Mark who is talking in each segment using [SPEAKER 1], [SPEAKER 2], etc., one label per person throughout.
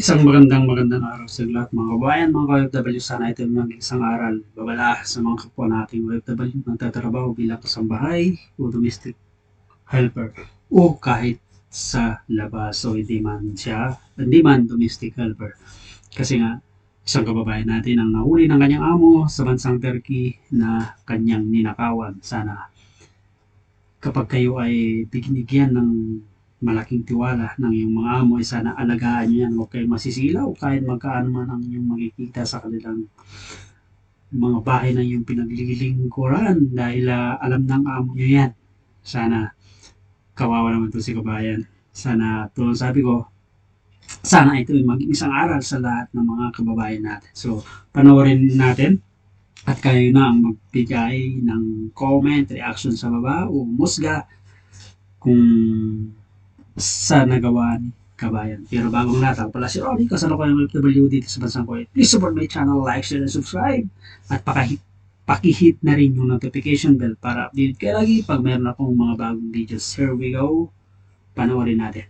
[SPEAKER 1] Isang magandang magandang araw sa lahat mga kabayan, mga OFW. Sana ito maging isang aral babala sa mga kapwa nating OFW na nagtatrabaho bilang kasambahay o domestic helper o kahit sa labas o hindi man siya, hindi man domestic helper. Kasi nga, isang kababayan natin ang nahuli ng kanyang amo sa bansang Turkey na kanyang ninakawan. Sana kapag kayo ay binigyan ng malaking tiwala ng iyong mga amo ay sana alagaan nyo yan. Huwag kayo masisilaw kahit magkaano man ang inyong makikita sa kanilang mga bahay na yung pinaglilingkuran dahil ah, alam ng amo nyo yan. Sana kawawa naman to si kabayan. Sana tulong sabi ko, sana ito ay maging isang aral sa lahat ng mga kababayan natin. So, panoorin natin at kayo na ang magbigay ng comment, reaction sa baba o musga kung sa nagawa ni kabayan. Pero bagong ako pala si Ronnie, kasalukuyang OFW dito sa bansang Kuwait. Please support my channel, like, share, and subscribe. At pakahit, pakihit na rin yung notification bell para update kayo lagi pag meron akong mga bagong videos. Here we go. Panoorin natin.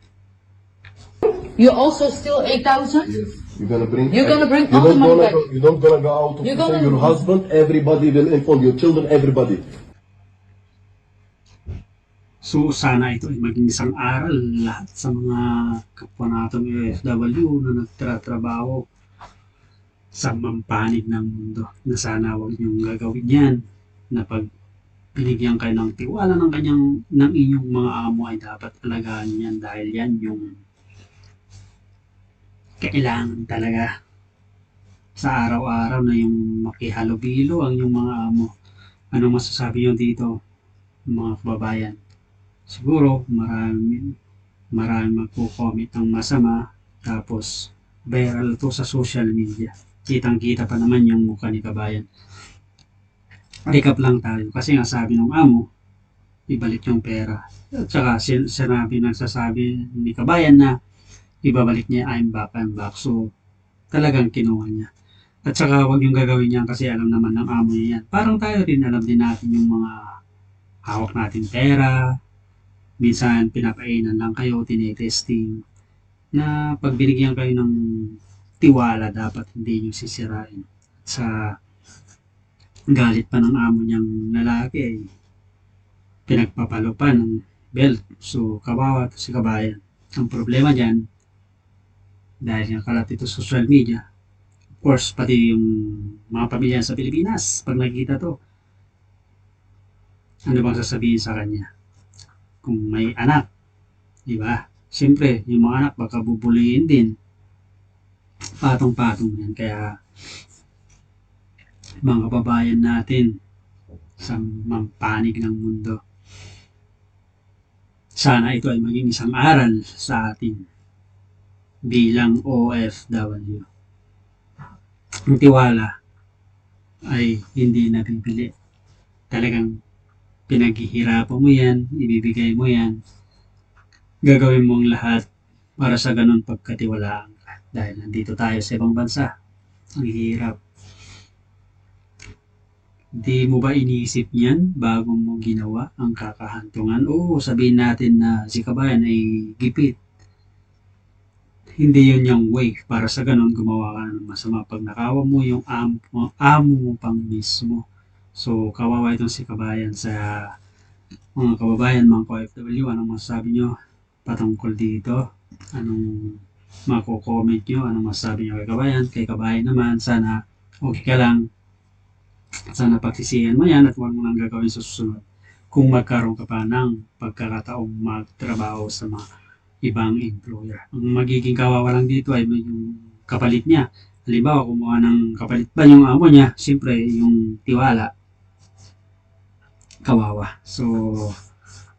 [SPEAKER 2] You also steal 8,000?
[SPEAKER 3] Yes. You're gonna bring.
[SPEAKER 2] You're gonna bring
[SPEAKER 3] You
[SPEAKER 2] all the
[SPEAKER 3] don't
[SPEAKER 2] money
[SPEAKER 3] gonna
[SPEAKER 2] back.
[SPEAKER 3] go, you don't gonna go out of
[SPEAKER 2] You're gonna-
[SPEAKER 3] your husband. Everybody will inform your children. Everybody.
[SPEAKER 1] So sana ito ay maging isang aral lahat sa mga kapwa nating OFW na nagtratrabaho sa mampanig ng mundo. Na sana huwag niyong gagawin yan na pag binigyan kayo ng tiwala ng kanyang ng inyong mga amo ay dapat alagaan yan dahil yan yung kailangan talaga sa araw-araw na yung makihalubilo ang inyong mga amo. Ano masasabi niyo dito mga kababayan? Siguro marami marami magko-comment ng masama. Tapos viral to sa social media. Kitang kita pa naman yung mukha ni kabayan. Recap lang tayo. Kasi nga sabi ng amo ibalik yung pera. At saka sin- sinabi nagsasabi ni kabayan na ibabalik niya I'm back, I'm back. So talagang kinuha niya. At saka wag yung gagawin niya kasi alam naman ng amo niya yan. Parang tayo rin alam din natin yung mga hawak natin pera minsan pinapainan lang kayo, tinetesting, na pag binigyan kayo ng tiwala, dapat hindi nyo sisirain. Sa galit pa ng amo niyang lalaki, ay pinagpapalo pa ng belt. So, kawawa to si kabayan. Ang problema dyan, dahil nga kalat ito sa social media, of course, pati yung mga pamilya sa Pilipinas, pag nakikita to, ano bang sasabihin sa kanya? Kung may anak. Di ba? Siyempre, yung mga anak baka bubuliin din. Patong-patong yan. Kaya, mga kababayan natin sa mampanig ng mundo. Sana ito ay maging isang aral sa atin bilang OFW. Ang tiwala ay hindi nabibili. Talagang pinaghihirapan mo yan, ibibigay mo yan, gagawin mo ang lahat para sa ganun pagkatiwalaan ka. Dahil nandito tayo sa ibang bansa. Ang hirap. Di mo ba iniisip niyan bago mo ginawa ang kakahantungan? Oo, sabihin natin na si kabayan ay gipit. Hindi yun yung way para sa ganun gumawa ka ng masama. Pag nakawa mo yung amo, amo mo pang mismo. So, kawawa itong si kabayan sa mga kababayan, mga ka-OFW. Anong masasabi nyo patungkol dito? Anong mako-comment nyo? Anong masasabi nyo kay kabayan? Kay kabayan naman, sana okay ka lang. Sana pagsisihan mo yan at huwag mo lang gagawin sa susunod kung magkaroon ka pa ng pagkakataong magtrabaho sa mga ibang employer. Ang magiging kawawa lang dito ay yung kapalit niya. Halimbawa, kumuha ng kapalit ba yung amo niya, siyempre yung tiwala, kawawa. So,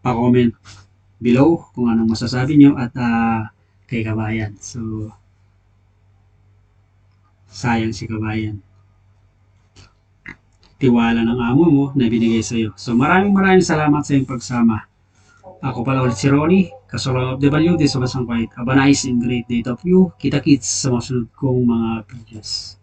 [SPEAKER 1] pa-comment below kung anong masasabi nyo at ah, kay kabayan. So, sayang si kabayan. Tiwala ng amo mo na binigay sa iyo. So, maraming maraming salamat sa iyong pagsama. Ako pala ulit si Ronnie, kasulong of di sa Basang Kuwait. Have a nice and great day to you. Kita-kits sa mga kong mga videos.